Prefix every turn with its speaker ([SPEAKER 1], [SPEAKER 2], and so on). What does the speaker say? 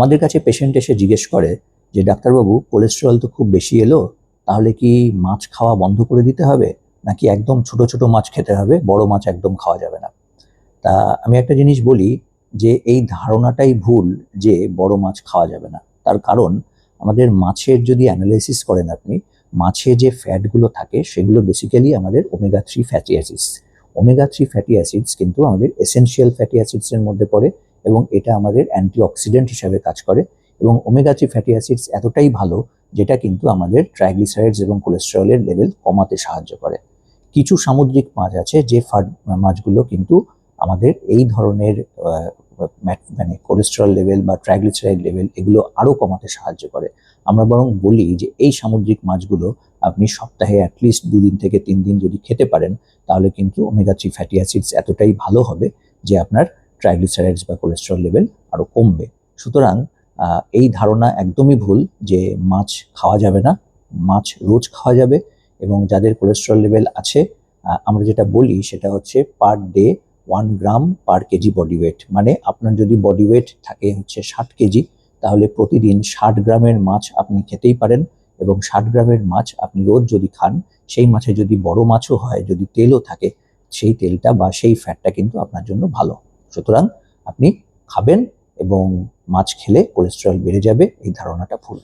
[SPEAKER 1] আমাদের কাছে পেশেন্ট এসে জিজ্ঞেস করে যে, ডাক্তারবাবু কোলেস্টেরল তো খুব বেশি এলো, তাহলে কি মাছ খাওয়া বন্ধ করে দিতে হবে? নাকি একদম ছোট ছোট মাছ খেতে হবে? বড় মাছ একদম খাওয়া যাবে না। তা আমি একটা জিনিস বলি যে, এই ধারণাটাই ভুল যে, বড় মাছ খাওয়া যাবে না। তার কারণ, আমাদের মাছের যদি অ্যানালাইসিস করেন আপনি, মাছে যে ফ্যাটগুলো থাকে, সেগুলো বেসিক্যালি আমাদের omega three fatty acids omega three fatty acids কিন্তু আমাদের এসেনশিয়াল ফ্যাটি অ্যাসিডসের মধ্যে পড়ে। এবং এটা আমাদের অ্যান্টিঅক্সিডেন্ট হিসাবে কাজ করে এবং ওমেগা থ্রি ফ্যাটি অ্যাসিডস এতটাই ভালো যেটা কিন্তু আমাদের ট্রাইগ্লিসারাইডস এবং কোলেস্টেরলের লেভেল কমাতে সাহায্য করে। কিছু সামুদ্রিক মাছ আছে যে ফাড- মাছগুলো কিন্তু আমাদের এই ধরনের মানে কোলেস্টেরল লেভেল বা ট্রাইগ্লিসারাইড লেভেল এগুলো আরও কমাতে সাহায্য করে। আমরা বরং বলি যে এই সামুদ্রিক মাছগুলো আপনি সপ্তাহে অ্যাটলিস্ট দুদিন থেকে তিন দিন যদি খেতে পারেন, তাহলে কিন্তু ওমেগা থ্রি ফ্যাটি অ্যাসিডস এতটাই ভালো হবে যে আপনার ট্রাইগ্লিসারাইডস বা কোলেস্ট্রল লেভেল আরও কমবে। সুতরাং এই ধারণা একদমই ভুল যে মাছ খাওয়া যাবে না, মাছ রোজ খাওয়া যাবে এবং যাদের কোলেস্ট্রল লেভেল আছে আমরা যেটা বলি সেটা হচ্ছে per day one gram per KG body weight মানে আপনার যদি বডি ওয়েট থাকে হচ্ছে ষাট কেজি তাহলে প্রতিদিন ষাট গ্রামের মাছ আপনি খেতেই পারেন এবং ষাট গ্রামের মাছ আপনি রোজ যদি খান, সেই মাছে যদি বড় মাছও হয়, যদি তেলও থাকে, সেই তেলটা বা সেই ফ্যাটটা কিন্তু আপনার জন্য ভালো। সুতরাং আপনি খাবেন এবং মাছ খেলে কোলেস্টেরল বেড়ে যাবে এই ধারণাটা ভুল।